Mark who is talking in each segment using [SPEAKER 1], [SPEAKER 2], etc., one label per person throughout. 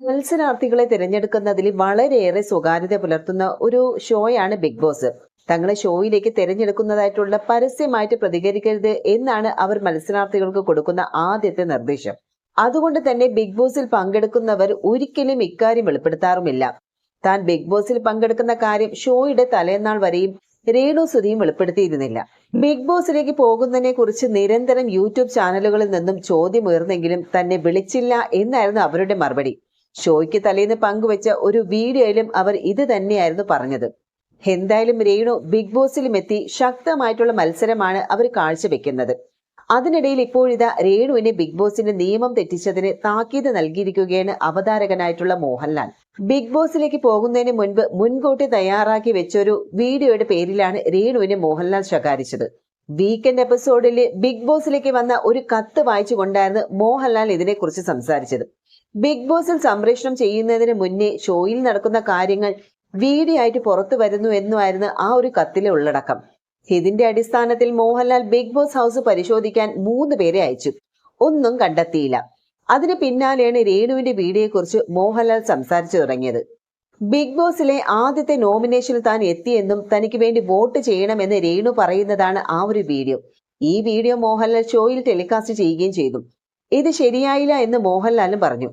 [SPEAKER 1] മത്സരാർത്ഥികളെ തിരഞ്ഞെടുക്കുന്നതിൽ വളരെയേറെ സ്വകാര്യത പുലർത്തുന്ന ഒരു ഷോയാണ് ബിഗ് ബോസ്. തങ്ങളെ ഷോയിലേക്ക് തിരഞ്ഞെടുക്കുന്നതായിട്ടുള്ള പരസ്യമായിട്ട് പ്രതികരിക്കരുത് എന്നാണ് അവർ മത്സരാർത്ഥികൾക്ക് കൊടുക്കുന്ന ആദ്യത്തെ നിർദ്ദേശം. അതുകൊണ്ട് തന്നെ ബിഗ് ബോസിൽ പങ്കെടുക്കുന്നവർ ഒരിക്കലും ഇക്കാര്യം വെളിപ്പെടുത്താറുമില്ല. താൻ ബിഗ് ബോസിൽ പങ്കെടുക്കുന്ന കാര്യം ഷോയുടെ തലേന്നാൾ വരെയും രേണു സുധിയും വെളിപ്പെടുത്തിയിരുന്നില്ല. ബിഗ് ബോസിലേക്ക് പോകുന്നതിനെ കുറിച്ച് നിരന്തരം യൂട്യൂബ് ചാനലുകളിൽ നിന്നും ചോദ്യം ഉയർന്നെങ്കിലും തന്നെ വിളിച്ചില്ല എന്നായിരുന്നു അവരുടെ മറുപടി. ഷോയ്ക്ക് തലേന്ന് പങ്കുവെച്ച ഒരു വീഡിയോയിലും അവർ ഇത് തന്നെയായിരുന്നു പറഞ്ഞത്. എന്തായാലും രേണു ബിഗ് ബോസിലും എത്തി ശക്തമായിട്ടുള്ള മത്സരമാണ് അവർ കാഴ്ചവെക്കുന്നത്. അതിനിടയിൽ ഇപ്പോഴിതാ രേണുവിനെ ബിഗ് ബോസിന്റെ നിയമം തെറ്റിച്ചതിന് താക്കീത് നൽകിയിരിക്കുകയാണ് അവതാരകനായിട്ടുള്ള മോഹൻലാൽ. ബിഗ് ബോസിലേക്ക് പോകുന്നതിന് മുൻപ് മുൻകൂട്ടി തയ്യാറാക്കി വെച്ചൊരു വീഡിയോയുടെ പേരിലാണ് രേണുവിനെ മോഹൻലാൽ ശകാരിച്ചത്. വീക്കെൻഡ് എപ്പിസോഡിൽ ബിഗ് ബോസിലേക്ക് വന്ന ഒരു കത്ത് വായിച്ചുകൊണ്ടായിരുന്നു മോഹൻലാൽ ഇതിനെക്കുറിച്ച് സംസാരിച്ചത്. ബിഗ് ബോസിൽ സംപ്രേഷണം ചെയ്യുന്നതിന് മുന്നേ ഷോയിൽ നടക്കുന്ന കാര്യങ്ങൾ വീഡിയോ ആയിട്ട് പുറത്തു വരുന്നു എന്നുമായിരുന്നു ആ ഒരു കത്തിലെ ഉള്ളടക്കം. ഇതിന്റെ അടിസ്ഥാനത്തിൽ മോഹൻലാൽ ബിഗ് ബോസ് ഹൗസ് പരിശോധിക്കാൻ മൂന്ന് പേരെ അയച്ചു. ഒന്നും കണ്ടെത്തിയില്ല. അതിന് പിന്നാലെയാണ് രേണുവിന്റെ വീഡിയോയെക്കുറിച്ച് മോഹൻലാൽ സംസാരിച്ചു തുടങ്ങിയത്. ബിഗ് ബോസിലെ ആദ്യത്തെ നോമിനേഷനിൽ താൻ എത്തിയെന്നും തനിക്ക് വേണ്ടി വോട്ട് ചെയ്യണമെന്ന് രേണു പറയുന്നതാണ് ആ ഒരു വീഡിയോ. ഈ വീഡിയോ മോഹൻലാൽ ഷോയിൽ ടെലികാസ്റ്റ് ചെയ്യുകയും ചെയ്തു. ഇത് ശരിയായില്ല എന്ന് മോഹൻലാലും പറഞ്ഞു.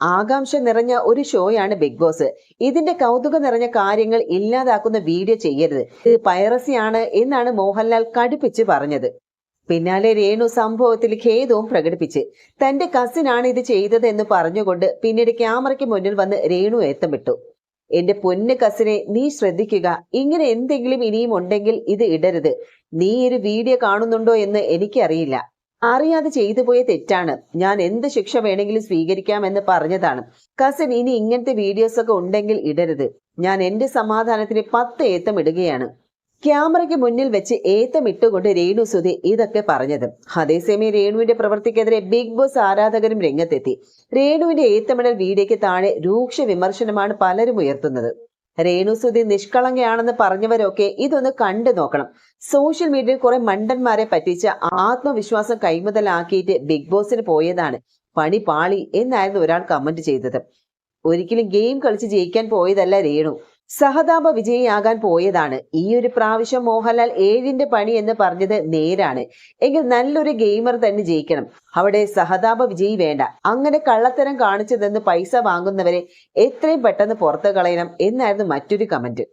[SPEAKER 1] ആകാംക്ഷ നിറഞ്ഞ ഒരു ഷോയാണ് ബിഗ് ബോസ്. ഇതിന്റെ കൗതുകം നിറഞ്ഞ കാര്യങ്ങൾ ഇല്ലാതാക്കുന്ന വീഡിയോ ചെയ്യരുത്. ഇത് പൈറസിയാണ് എന്നാണ് മോഹൻലാൽ കടുപ്പിച്ച് പറഞ്ഞത്. പിന്നാലെ രേണു സംഭവത്തിൽ ഖേദവും പ്രകടിപ്പിച്ച് തന്റെ കസിനാണ് ഇത് ചെയ്തത് എന്ന് പറഞ്ഞുകൊണ്ട് പിന്നീട് ക്യാമറയ്ക്ക് മുന്നിൽ വന്ന് രേണു ഏത്തമിട്ടു എന്റെ പൊന്ന് കസിനെ നീ ശ്രദ്ധിക്കുക. ഇങ്ങനെ എന്തെങ്കിലും ഇനിയും ഉണ്ടെങ്കിൽ ഇത് ഇടരുത്. നീ ഒരു വീഡിയോ കാണുന്നുണ്ടോ എന്ന് എനിക്കറിയില്ല. അറിയാതെ ചെയ്തു പോയ തെറ്റാണ്. ഞാൻ എന്ത് ശിക്ഷ വേണമെങ്കിലും സ്വീകരിക്കാമെന്ന് പറഞ്ഞതാണ്. കസിൻ ഇനി ഇങ്ങനത്തെ വീഡിയോസ് ഒക്കെ ഉണ്ടെങ്കിൽ ഇടരുത്. ഞാൻ എന്റെ സമാധാനത്തിന് പത്ത് ഏത്തം ഇടുകയാണ്. ക്യാമറയ്ക്ക് മുന്നിൽ വെച്ച് ഏത്തമിട്ടുകൊണ്ട് രേണു സുധി ഇതൊക്കെ പറഞ്ഞത്. അതേസമയം രേണുവിന്റെ പ്രവൃത്തിക്കെതിരെ ബിഗ് ബോസ് ആരാധകരും രംഗത്തെത്തി. രേണുവിന്റെ ഏത്തമിടൽ വീഡിയോയ്ക്ക് താഴെ രൂക്ഷ വിമർശനമാണ് പലരും ഉയർത്തുന്നത്. രേണു സുധി നിഷ്കളങ്കയാണെന്ന് പറഞ്ഞവരൊക്കെ ഇതൊന്ന് കണ്ടു നോക്കണം. സോഷ്യൽ മീഡിയയിൽ കുറെ മണ്ടന്മാരെ പറ്റിച്ച ആത്മവിശ്വാസം കൈമുതലാക്കിയിട്ട് ബിഗ് ബോസിന് പോയതാണ് പണി പാളി എന്നായിരുന്നു ഒരാൾ കമന്റ് ചെയ്തത്. ഒരിക്കലും ഗെയിം കളിച്ച് ജയിക്കാൻ പോയതല്ല രേണു. സഹതാപ വിജയിയാകാൻ പോയതാണ്. ഈ ഒരു പ്രാവശ്യം മോഹൻലാൽ ഏഴിന്റെ പണി എന്ന് പറഞ്ഞത് നേരാണ്. എങ്കിൽ നല്ലൊരു ഗെയിമർ തന്നെ ജയിക്കണം. അവിടെ സഹതാപ വിജയി വേണ്ട. അങ്ങനെ കള്ളത്തരം കാണിച്ചു പൈസ വാങ്ങുന്നവരെ എത്രയും പെട്ടെന്ന് പുറത്തു കളയണം എന്നായിരുന്നു മറ്റൊരു കമന്റ്.